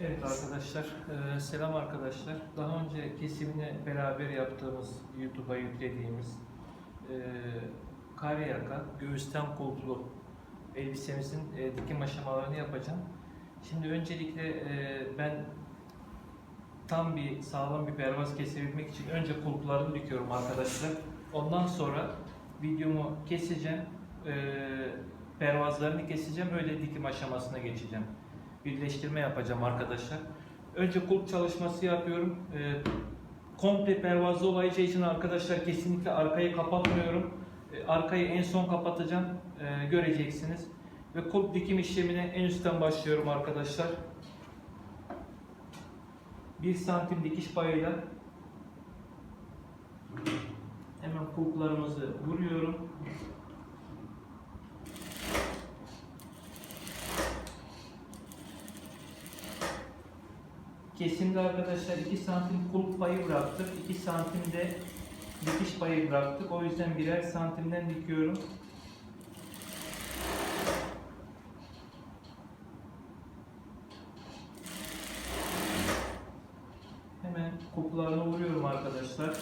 Evet arkadaşlar, eee, selam arkadaşlar. Daha önce kesimini beraber yaptığımız, YouTube'a yüklediğimiz eee kare yaka, göğüsten kulplu elbisemizin eee, dikim aşamalarını yapacağım. Şimdi öncelikle eee, ben tam bir sağlam bir pervaz kesebilmek için önce kulplarını dikiyorum arkadaşlar. Ondan sonra videomu keseceğim, eee pervazlarını keseceğim, öyle dikim aşamasına geçeceğim birleştirme yapacağım arkadaşlar. Önce kulp çalışması yapıyorum. Ee, komple pervazlı olacağı için arkadaşlar kesinlikle arkayı kapatmıyorum. Ee, arkayı en son kapatacağım. Ee, göreceksiniz. Ve kulp dikim işlemine en üstten başlıyorum arkadaşlar. 1 santim dikiş payıyla hemen kulplarımızı vuruyorum. Kesimde arkadaşlar 2 santim kulp payı bıraktık. 2 santim de dikiş payı bıraktık. O yüzden birer santimden dikiyorum. Hemen kulplarına vuruyorum arkadaşlar.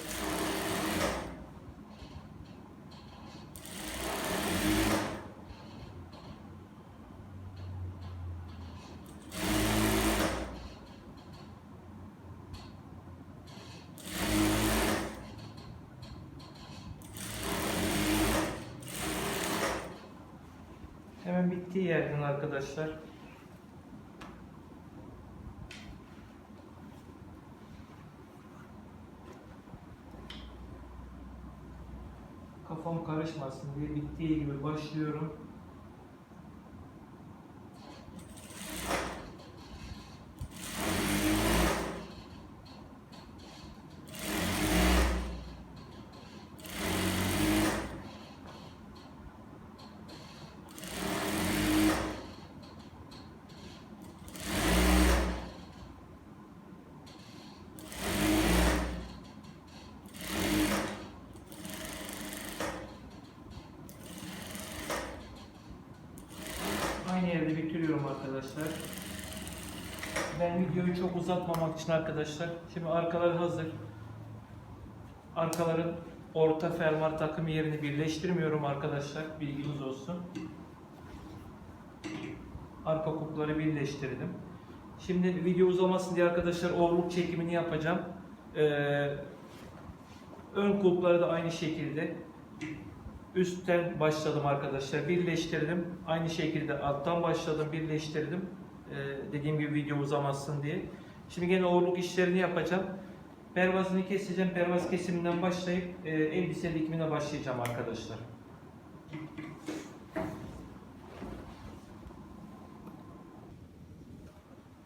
Hemen bittiği yerden arkadaşlar. Kafam karışmasın diye bittiği gibi başlıyorum. Aynı yerde bitiriyorum arkadaşlar. Ben videoyu çok uzatmamak için arkadaşlar. Şimdi arkalar hazır. Arkaların orta fermuar takımı yerini birleştirmiyorum arkadaşlar. Bilginiz olsun. Arka kupları birleştirdim. Şimdi video uzamasın diye arkadaşlar overlock çekimini yapacağım. Ee, ön kulpları da aynı şekilde üstten başladım arkadaşlar. Birleştirdim. Aynı şekilde alttan başladım, birleştirdim. Ee, dediğim gibi video uzamasın diye. Şimdi gene overlock işlerini yapacağım. Pervazını keseceğim. Pervaz kesiminden başlayıp e, elbise dikimine başlayacağım arkadaşlar.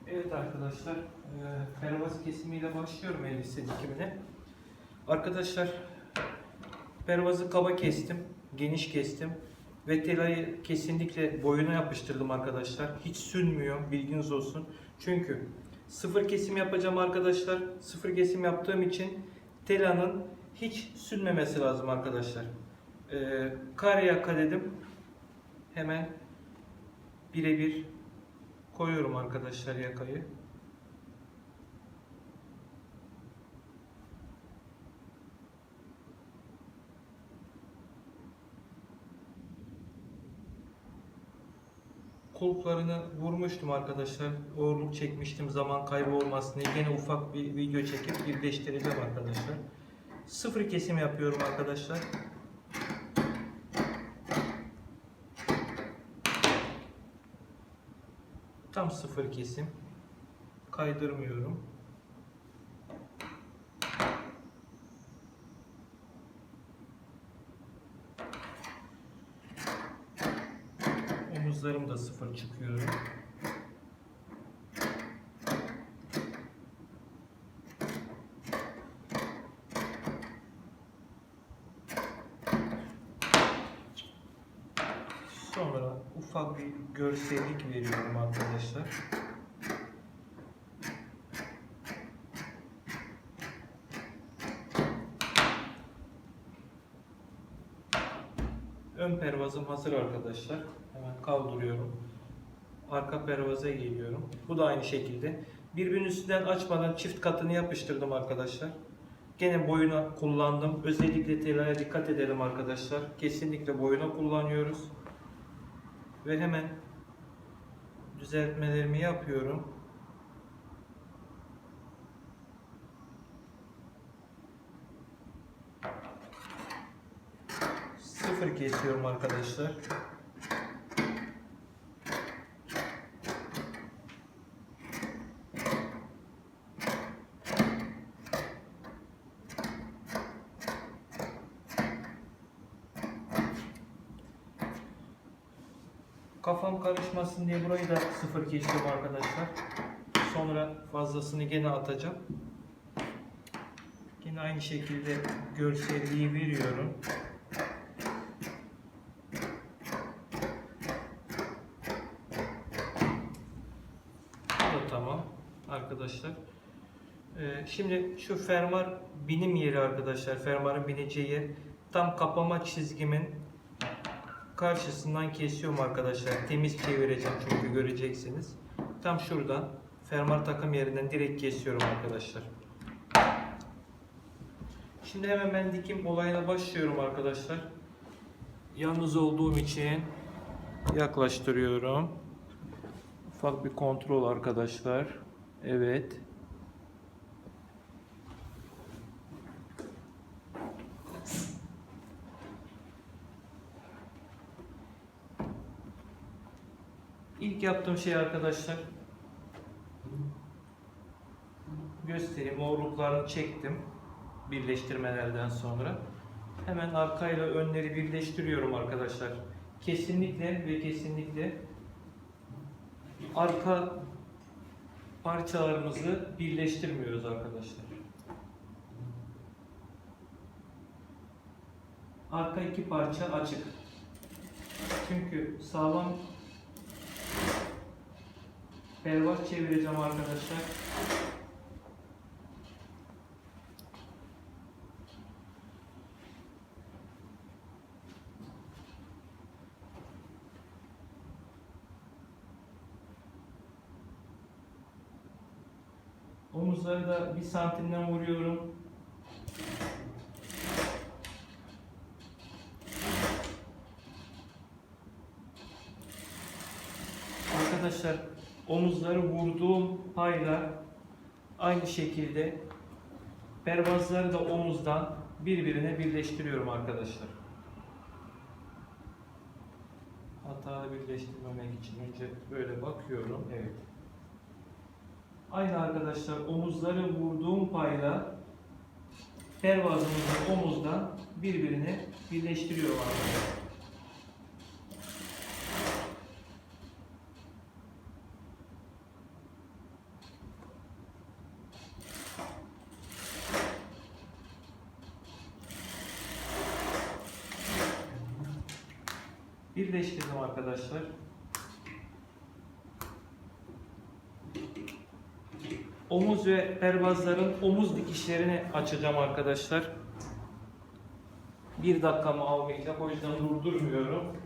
Evet arkadaşlar, e, pervaz kesimiyle başlıyorum elbise dikimine. Arkadaşlar, pervazı kaba kestim, geniş kestim ve telayı kesinlikle boyuna yapıştırdım arkadaşlar. Hiç sünmüyor, bilginiz olsun. Çünkü sıfır kesim yapacağım arkadaşlar. Sıfır kesim yaptığım için telanın hiç sünmemesi lazım arkadaşlar. E, kare yaka dedim. Hemen birebir koyuyorum arkadaşlar yakayı. Kulplarını vurmuştum arkadaşlar. Overlock çekmiştim zaman kaybı olmasın diye. Yine ufak bir video çekip birleştireceğim arkadaşlar. Sıfır kesim yapıyorum arkadaşlar. Tam sıfır kesim. Kaydırmıyorum. Omuzlarım da sıfır çıkıyor. Sonra ufak bir görsellik veriyorum arkadaşlar. Ön pervazım hazır arkadaşlar. Kaldırıyorum. Arka pervaza geliyorum. Bu da aynı şekilde. Birbirinin üstünden açmadan çift katını yapıştırdım arkadaşlar. Gene boyuna kullandım. Özellikle telaya dikkat edelim arkadaşlar. Kesinlikle boyuna kullanıyoruz. Ve hemen düzeltmelerimi yapıyorum. Sıfır kesiyorum arkadaşlar. Kafam karışmasın diye burayı da sıfır kesiyorum arkadaşlar. Sonra fazlasını gene atacağım. Yine aynı şekilde görselliği veriyorum. Bu da tamam arkadaşlar. Ee, şimdi şu fermuar binim yeri arkadaşlar. Fermuarın bineceği yer. Tam kapama çizgimin karşısından kesiyorum arkadaşlar. Temiz çevireceğim çünkü göreceksiniz. Tam şuradan fermuar takım yerinden direkt kesiyorum arkadaşlar. Şimdi hemen ben dikim olayına başlıyorum arkadaşlar. Yalnız olduğum için yaklaştırıyorum. Ufak bir kontrol arkadaşlar. Evet. İlk yaptığım şey arkadaşlar göstereyim. Oğruklarını çektim birleştirmelerden sonra. Hemen arkayla önleri birleştiriyorum arkadaşlar. Kesinlikle ve kesinlikle arka parçalarımızı birleştirmiyoruz arkadaşlar. Arka iki parça açık. Çünkü sağlam pervaç çevireceğim arkadaşlar. Omuzları da bir santimden vuruyorum. Arkadaşlar omuzları vurduğum payla aynı şekilde pervazları da omuzdan birbirine birleştiriyorum arkadaşlar. Hatalı birleştirmemek için önce böyle bakıyorum. Evet. Aynı arkadaşlar omuzları vurduğum payla pervazımızı omuzdan birbirine birleştiriyorum arkadaşlar. Birleştirdim arkadaşlar. Omuz ve pervazların omuz dikişlerini açacağım arkadaşlar. Bir dakikamı almayacak. O yüzden durdurmuyorum.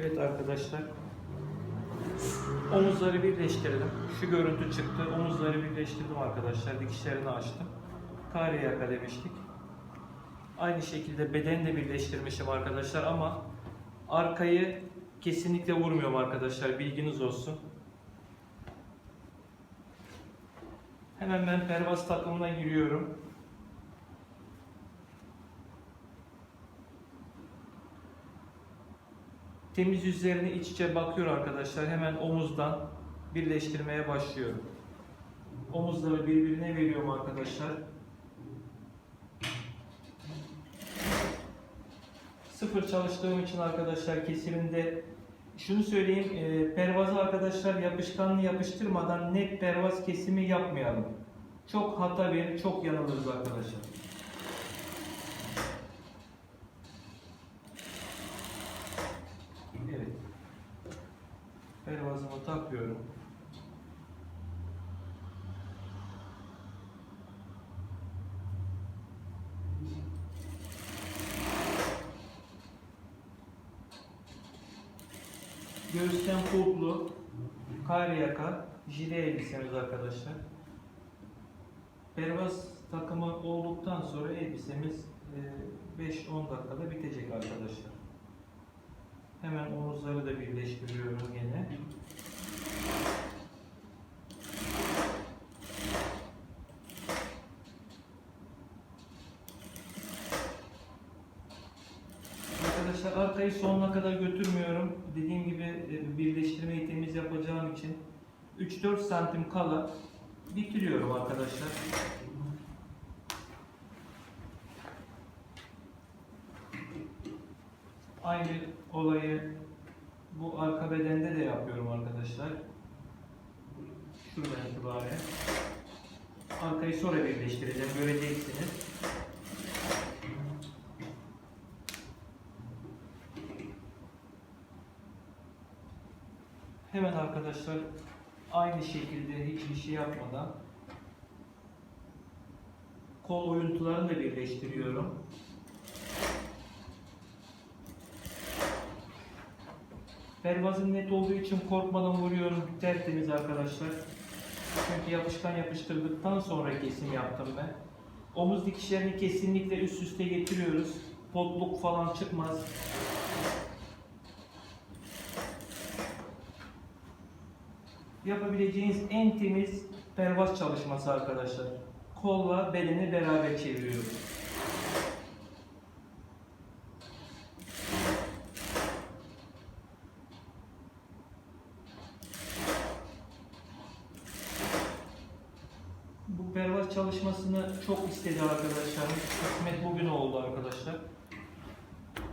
Evet arkadaşlar. Omuzları birleştirdim. Şu görüntü çıktı. Omuzları birleştirdim arkadaşlar. Dikişlerini açtım. Kare yaka demiştik. Aynı şekilde bedeni de birleştirmişim arkadaşlar ama arkayı kesinlikle vurmuyorum arkadaşlar. Bilginiz olsun. Hemen ben pervaz takımına giriyorum. Temiz yüzlerine iç içe bakıyor arkadaşlar. Hemen omuzdan birleştirmeye başlıyorum. Omuzları birbirine veriyorum arkadaşlar. Sıfır çalıştığım için arkadaşlar kesiminde şunu söyleyeyim, e, pervazı arkadaşlar yapışkanlı yapıştırmadan net pervaz kesimi yapmayalım. Çok hata verir, çok yanılırız arkadaşlar. Evet. Pervazımı takıyorum. Göğüsten kulplu, kar yaka, jile elbisemiz arkadaşlar. Pervaz takımı olduktan sonra elbisemiz e, 5-10 dakikada bitecek arkadaşlar. Hemen omuzları da birleştiriyorum yine. Arkayı sonuna kadar götürmüyorum. Dediğim gibi e, birleştirme eğitimimiz yapacağım için 3-4 santim kala bitiriyorum arkadaşlar. Aynı olayı bu arka bedende de yapıyorum arkadaşlar. Şuradan itibaren. Arkayı sonra birleştireceğim. Göreceksiniz. Hemen arkadaşlar aynı şekilde hiçbir şey yapmadan kol oyuntularını da birleştiriyorum. Pervazın net olduğu için korkmadan vuruyorum. Tertemiz arkadaşlar. Çünkü yapışkan yapıştırdıktan sonra kesim yaptım ben. Omuz dikişlerini kesinlikle üst üste getiriyoruz. Potluk falan çıkmaz. Yapabileceğiniz en temiz pervaz çalışması arkadaşlar. Kolla bedeni beraber çeviriyoruz. Bu pervaz çalışmasını çok istedi arkadaşlarım. Kısmet bugün oldu arkadaşlar.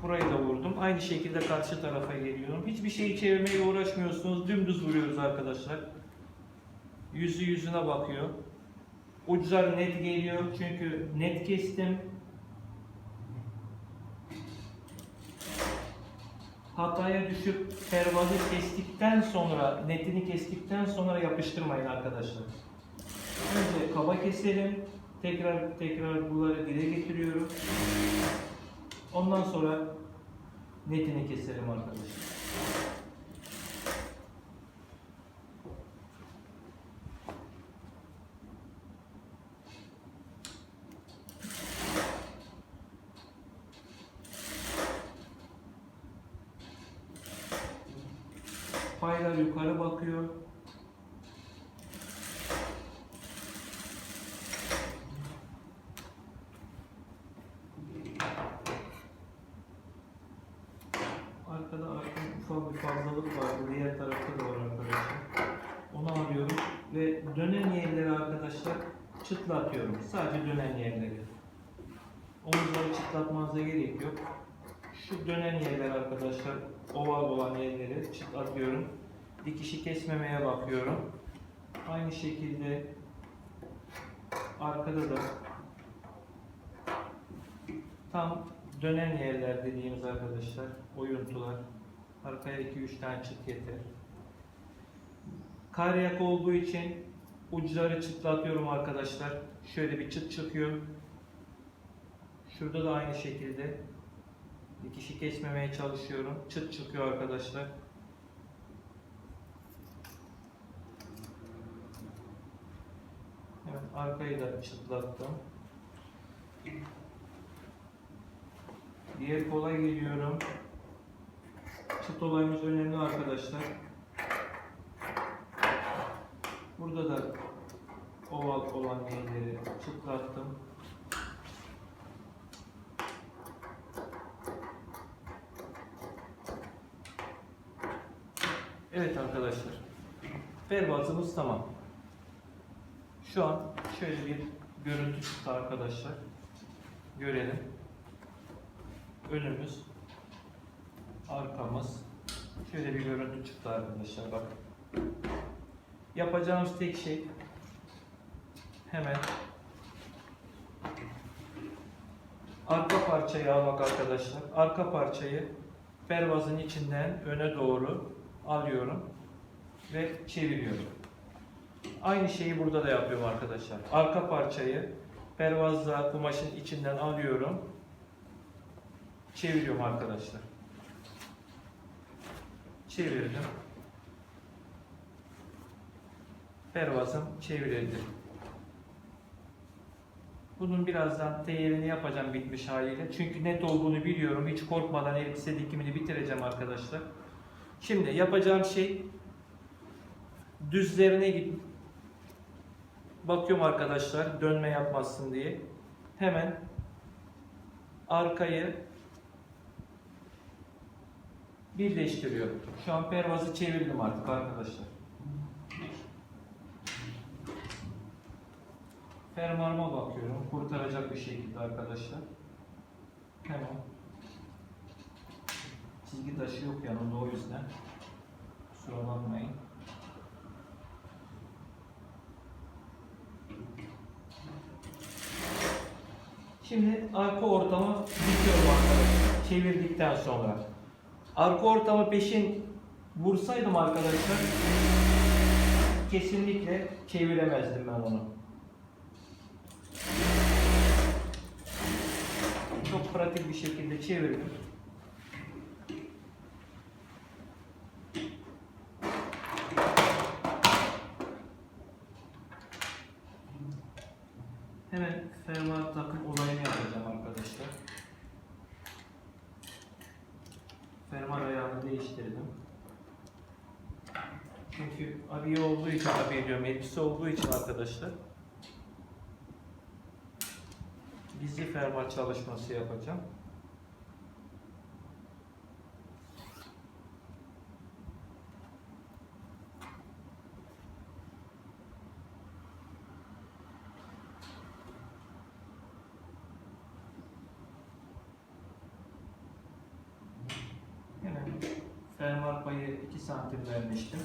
Burayı da vurdum. Aynı şekilde karşı tarafa geliyorum. Hiçbir şeyi çevirmeye uğraşmıyorsunuz. Dümdüz vuruyoruz arkadaşlar. Yüzü yüzüne bakıyor. Uçlar net geliyor çünkü net kestim. Hataya düşüp pervazı kestikten sonra, netini kestikten sonra yapıştırmayın arkadaşlar. Önce kaba keselim. Tekrar tekrar bunları dile getiriyorum. Ondan sonra netini keselim arkadaşlar. Paylar yukarı bakıyor. Arkada arkada ufak bir fazlalık vardı. Diğer tarafta da var arkadaşlar. Onu alıyorum ve dönen yerleri arkadaşlar çıtlatıyorum. Sadece dönen yerleri. Omuzları çıtlatmanıza gerek yok. Şu dönen yerler arkadaşlar, oval olan yerleri çıtlatıyorum. Dikişi kesmemeye bakıyorum. Aynı şekilde arkada da tam dönen yerler dediğimiz arkadaşlar, oyuntular. Arkaya 2-3 tane çıt yeter. Karyak olduğu için uçları çıtlatıyorum arkadaşlar. Şöyle bir çıt çıkıyor. Şurada da aynı şekilde dikişi kesmemeye çalışıyorum. Çıt çıkıyor arkadaşlar. Evet, arkayı da çıtlattım. Diğer kola geliyorum. Çıt olayımız önemli arkadaşlar. Burada da oval olan minyleri çıtlattım. Evet arkadaşlar. Pervazımız tamam. Şu an şöyle bir görüntü çıktı arkadaşlar. Görelim. Önümüz, arkamız. Şöyle bir görüntü çıktı arkadaşlar. Bak. Yapacağımız tek şey hemen arka parçayı almak arkadaşlar. Arka parçayı pervazın içinden öne doğru alıyorum ve çeviriyorum. Aynı şeyi burada da yapıyorum arkadaşlar. Arka parçayı pervazla kumaşın içinden alıyorum. Çeviriyorum arkadaşlar. Çevirdim. Pervazım çevrildi. Bunun birazdan teyerini yapacağım bitmiş haliyle. Çünkü net olduğunu biliyorum. Hiç korkmadan elbise dikimini bitireceğim arkadaşlar. Şimdi yapacağım şey düzlerine git. Bakıyorum arkadaşlar dönme yapmasın diye. Hemen arkayı birleştiriyorum. Şu an pervazı çevirdim artık arkadaşlar. Fermuarıma bakıyorum. Kurtaracak bir şekilde arkadaşlar. Hemen. Çizgi taşı yok yanında o yüzden. Kusura bakmayın. Şimdi arka ortamı dikiyorum arkadaşlar. Çevirdikten sonra. Arka ortamı peşin vursaydım arkadaşlar kesinlikle çeviremezdim ben onu. Çok pratik bir şekilde çevirdim. Hemen fermuar takım olayını yapacağım arkadaşlar. Fermuar ayağını değiştirdim. Çünkü abiye olduğu için abiye diyorum elbise olduğu için arkadaşlar. Gizli fermuar çalışması yapacağım. Hemen fermuar payı 2 vermiştim.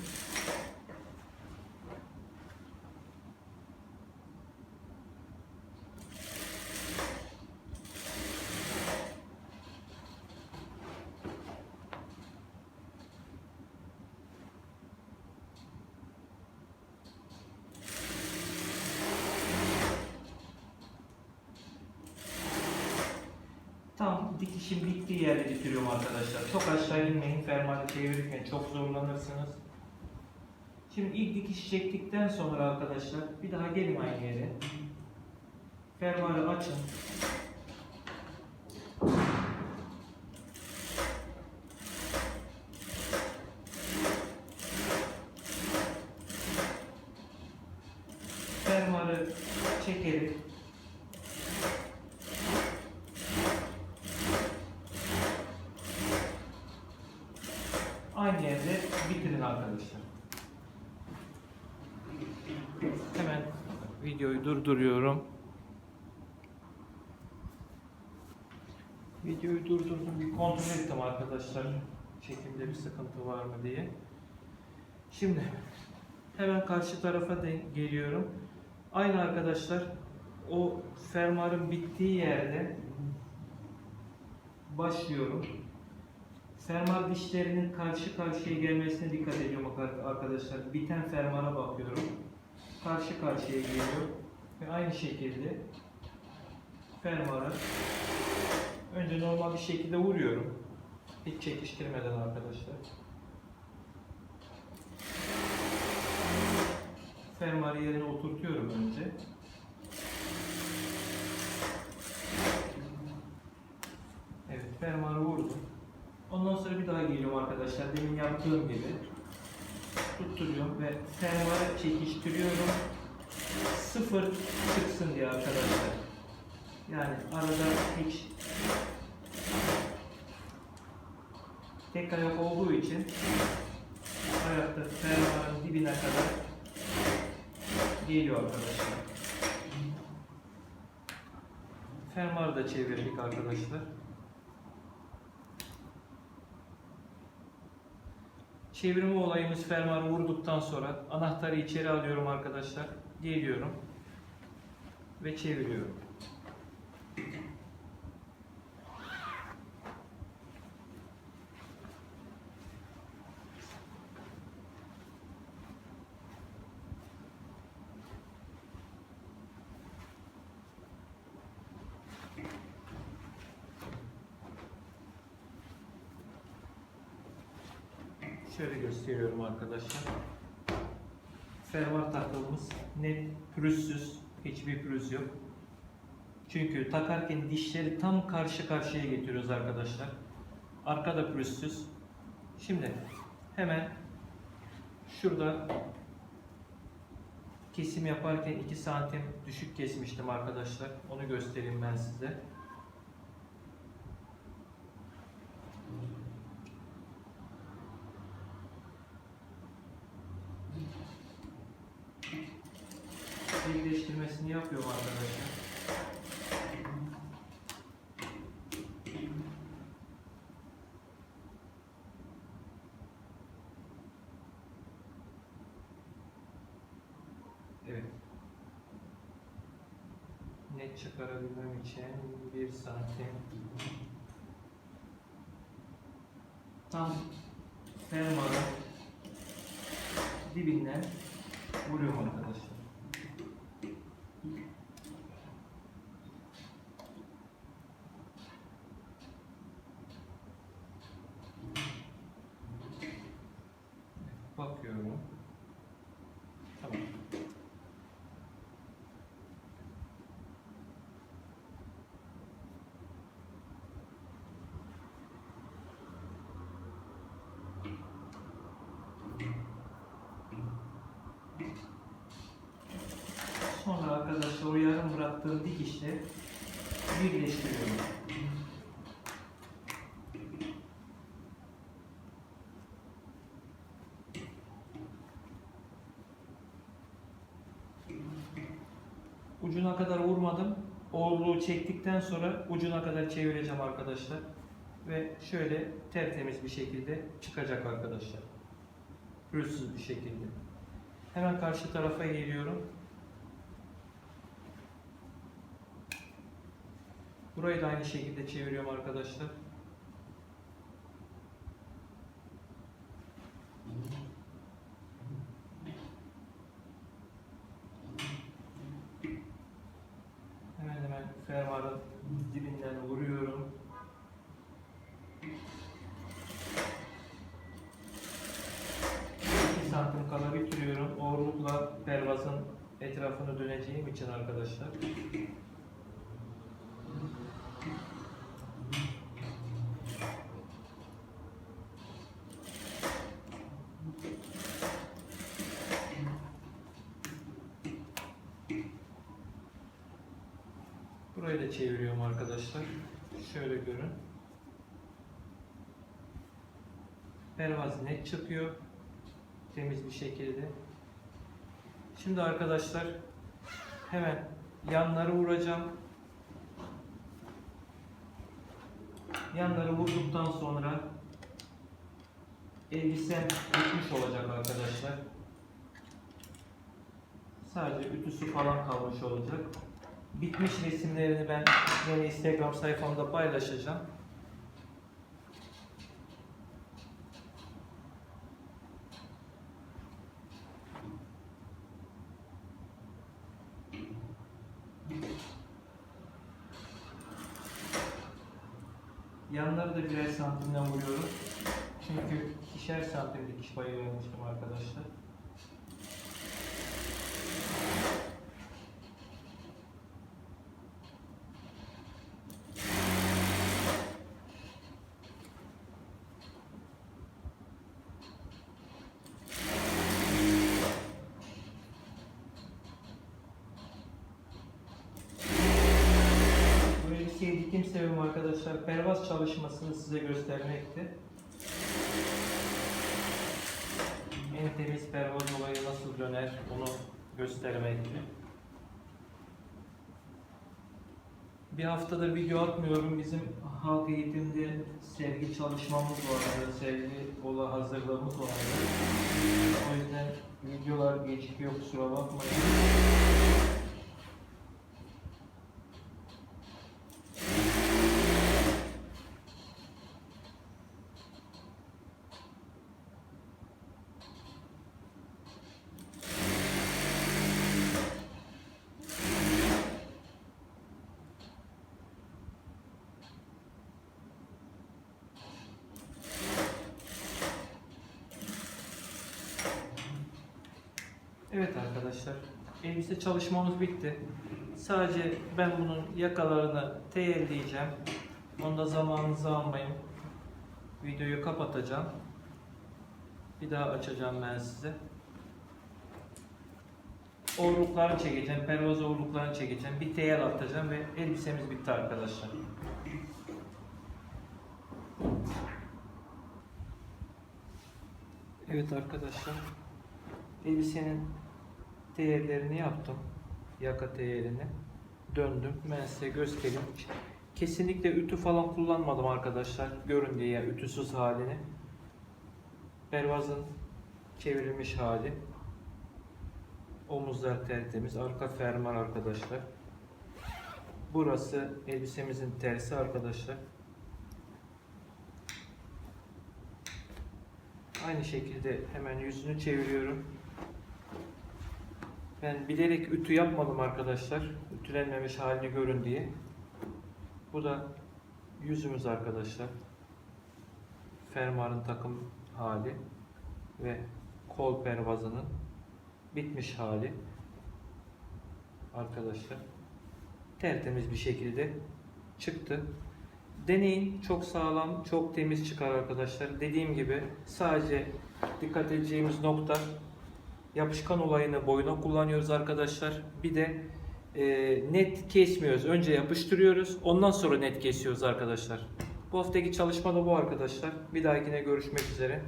Tam dikişin bittiği yerde bitiriyorum arkadaşlar. Çok aşağı inmeyin, fermuarı çevirirken çok zorlanırsınız. Şimdi ilk dikiş çektikten sonra arkadaşlar bir daha gelin aynı yere. Fermuarı açın. Fermuarı çekelim. aynı yerde bitirin arkadaşlar. Hemen videoyu durduruyorum. Videoyu durdurdum. Bir kontrol ettim arkadaşlar. Çekimde bir sıkıntı var mı diye. Şimdi hemen karşı tarafa de geliyorum. Aynı arkadaşlar o fermuarın bittiği yerde başlıyorum. Fermuar dişlerinin karşı karşıya gelmesine dikkat ediyorum arkadaşlar. Biten fermuara bakıyorum. Karşı karşıya geliyor. Ve aynı şekilde fermuara önce normal bir şekilde vuruyorum. Hiç çekiştirmeden arkadaşlar. Fermuarı yerine oturtuyorum önce. Evet, fermuarı vurdum. Ondan sonra bir daha geliyorum arkadaşlar. Demin yaptığım gibi tutturuyorum ve fermuarı çekiştiriyorum. sıfır çıksın diye arkadaşlar. Yani arada hiç tek ayak olduğu için ayakta fermuarın dibine kadar geliyor arkadaşlar. Fermuarı da çevirdik arkadaşlar. Çevirme olayımız fermuarı vurduktan sonra anahtarı içeri alıyorum arkadaşlar. Geliyorum ve çeviriyorum. Şöyle gösteriyorum arkadaşlar. Fermuar takımımız net, pürüzsüz, hiçbir pürüz yok. Çünkü takarken dişleri tam karşı karşıya getiriyoruz arkadaşlar. Arkada pürüzsüz. Şimdi hemen şurada kesim yaparken 2 santim düşük kesmiştim arkadaşlar. Onu göstereyim ben size. birleştirmesini yapıyorum arkadaşlar. Evet. Net çıkarabilmem için bir santim tam fermuarın dibinden vuruyorum arkadaşlar. Bakıyorum. Tamam. Sonra arkadaşlar o yarım bıraktığım dikişle birleştiriyorum. Ucuna kadar vurmadım. Oğurluğu çektikten sonra ucuna kadar çevireceğim arkadaşlar. Ve şöyle tertemiz bir şekilde çıkacak arkadaşlar. Pürüzsüz bir şekilde. Hemen karşı tarafa geliyorum. Burayı da aynı şekilde çeviriyorum arkadaşlar. Hemen hemen fermuarın dibinden vuruyorum. Santim kala bitiriyorum. Oğurlukla pervazın etrafını döneceğim için arkadaşlar. Burayı da çeviriyorum arkadaşlar. Şöyle görün. Pervaz net çıkıyor. Temiz bir şekilde. Şimdi arkadaşlar hemen yanları vuracağım. Yanları vurduktan sonra elbisem bitmiş olacak arkadaşlar. Sadece ütüsü falan kalmış olacak. Bitmiş resimlerini ben yine Instagram sayfamda paylaşacağım. Yanları da birer santimden vuruyorum. Çünkü ikişer santim dikiş payı vermiştim arkadaşlar. Arkadaşlar pervaz çalışmasını size göstermekti. En temiz pervaz olayı nasıl döner onu göstermekti. Bir haftadır video atmıyorum. Bizim halk eğitimde sergi çalışmamız vardı. Sergi ola hazırlığımız vardı. O yüzden videolar gecikiyor kusura bakmayın. Evet arkadaşlar, elbise çalışmamız bitti. Sadece ben bunun yakalarını teyelleyeceğim. Onda zamanınızı almayın. Videoyu kapatacağım. Bir daha açacağım ben size. Oğurluklarını çekeceğim, pervaz oğurluklarını çekeceğim. Bir teyel atacağım ve elbisemiz bitti arkadaşlar. Evet arkadaşlar, elbisenin teyellerini yaptım. Yaka teyelini. Döndüm. Ben size göstereyim. Kesinlikle ütü falan kullanmadım arkadaşlar. Görün diye ütüsüz halini. Pervazın çevrilmiş hali. Omuzlar tertemiz. Arka fermuar arkadaşlar. Burası elbisemizin tersi arkadaşlar. Aynı şekilde hemen yüzünü çeviriyorum. Ben bilerek ütü yapmadım arkadaşlar. Ütülenmemiş halini görün diye. Bu da yüzümüz arkadaşlar. Fermuarın takım hali ve kol pervazının bitmiş hali arkadaşlar. Tertemiz bir şekilde çıktı. Deneyin. Çok sağlam, çok temiz çıkar arkadaşlar. Dediğim gibi sadece dikkat edeceğimiz nokta yapışkan olayını boyuna kullanıyoruz arkadaşlar. Bir de e, net kesmiyoruz. Önce yapıştırıyoruz. Ondan sonra net kesiyoruz arkadaşlar. Bu haftaki çalışma da bu arkadaşlar. Bir dahakine görüşmek üzere.